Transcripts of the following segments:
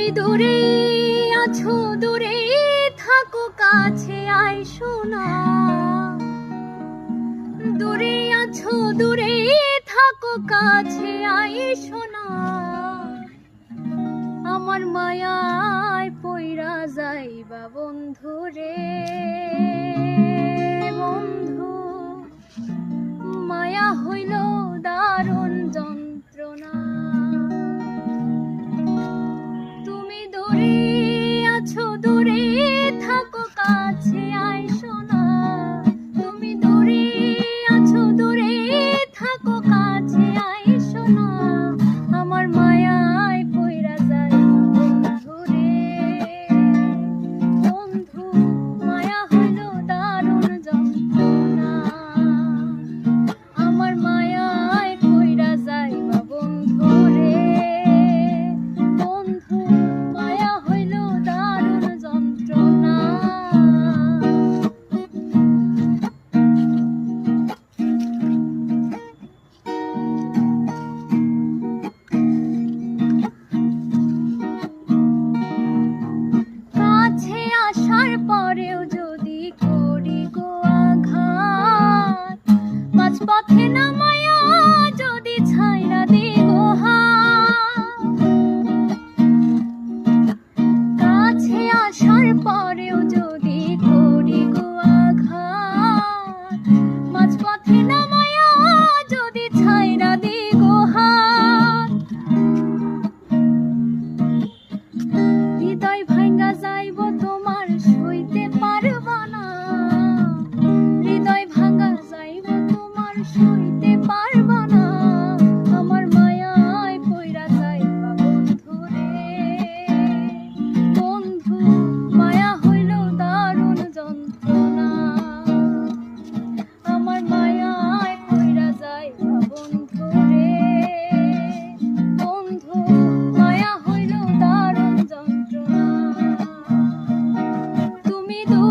তুমি দূরে আছো, দূরে থাকো, কাছে আইসো না। দূরে আছো, দূরে থাকো, কাছে আইসো না। আমার মায়ায় পইরা যাইবা বন্ধু রে me do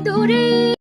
দূরে